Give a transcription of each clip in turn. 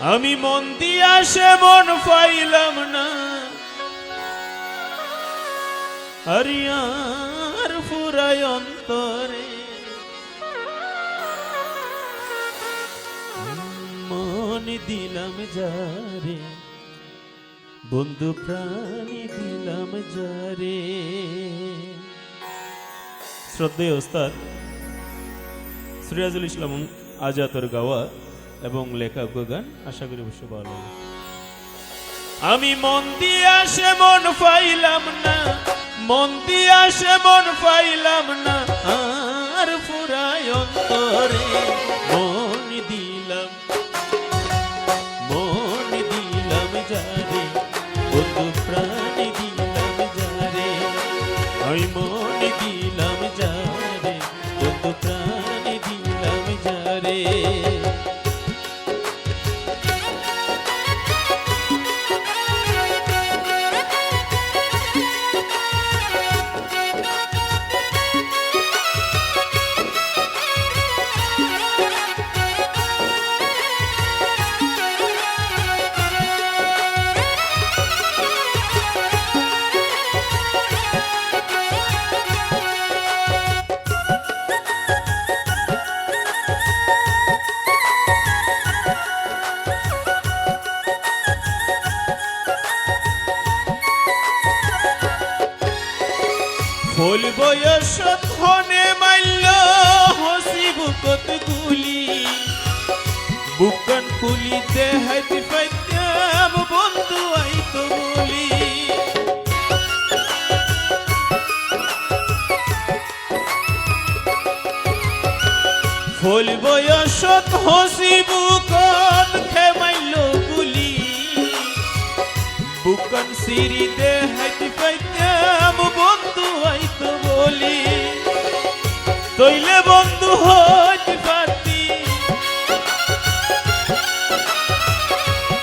আমি মন দিয়া সে মন পাইলাম না। হরিয়ার ফুরায় অন্তরে। মন দিলাম যারে, বন্ধু প্রাণী দিলাম যারে। শ্রদ্ধেয় ওস্তাদ, সিরাজুল ইসলাম আজাতর গাওয়া এবং লেখা গান আশা করি অবশ্য ভালো লাগবে। আমি মন দিয়া সে মন পাইলাম না, মন দিয়া সে মন পাইলাম না, আর ফুরায় অন্তরে মন দিলাম মন দিলাম যারে, বন্ধু প্রাণী দিলাম যারে, আমি মন দিলাম যারে, বন্ধু প্রাণী দিলাম যারে ফুল বয়স ধনে মাইল হসি বুকত গুলি বুকন কুলিতে হাইতে পাইতাম, বন্ধু আইতো বলি। ফুল বয়স হসি বুকত খেমাইল গুলি বুকন সিঁড়ি দে তৈলে বন্ধু হইতে পারতি।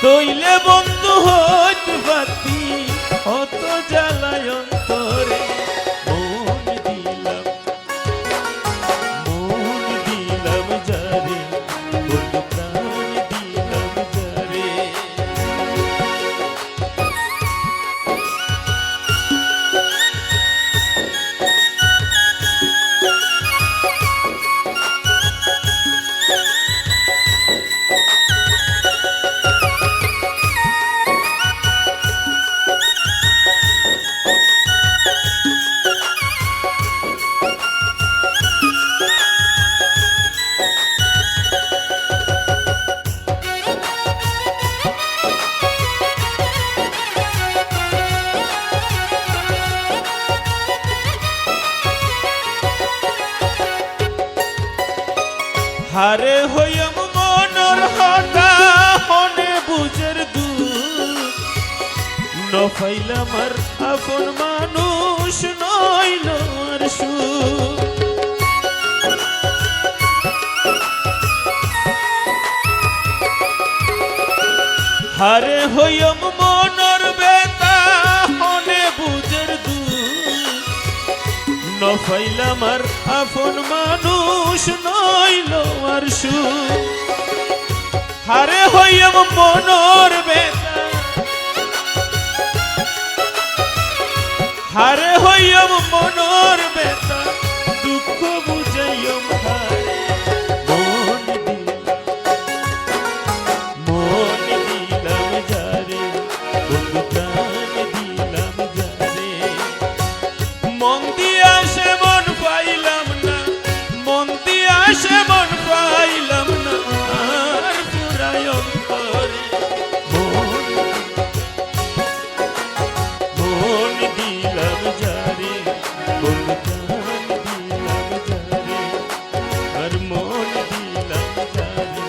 তৈলে বন্ধু হইতে হারে হইম মনর হতা, হনে বুঝের দু নফাইলাম আর আপন মানুষ নইল আর সু হারে হইম মনর বেতা, হনে বুঝের দু নফাইলাম আর আপন মানুষ নইল আর সু হারে হইম মনর হারে হইম মনর বেতা দুঃখ বুঝাইম হারে। মন দিলাম মন দিলাম যারে দিয়া সে মন পাইলাম মন দিলাম যারে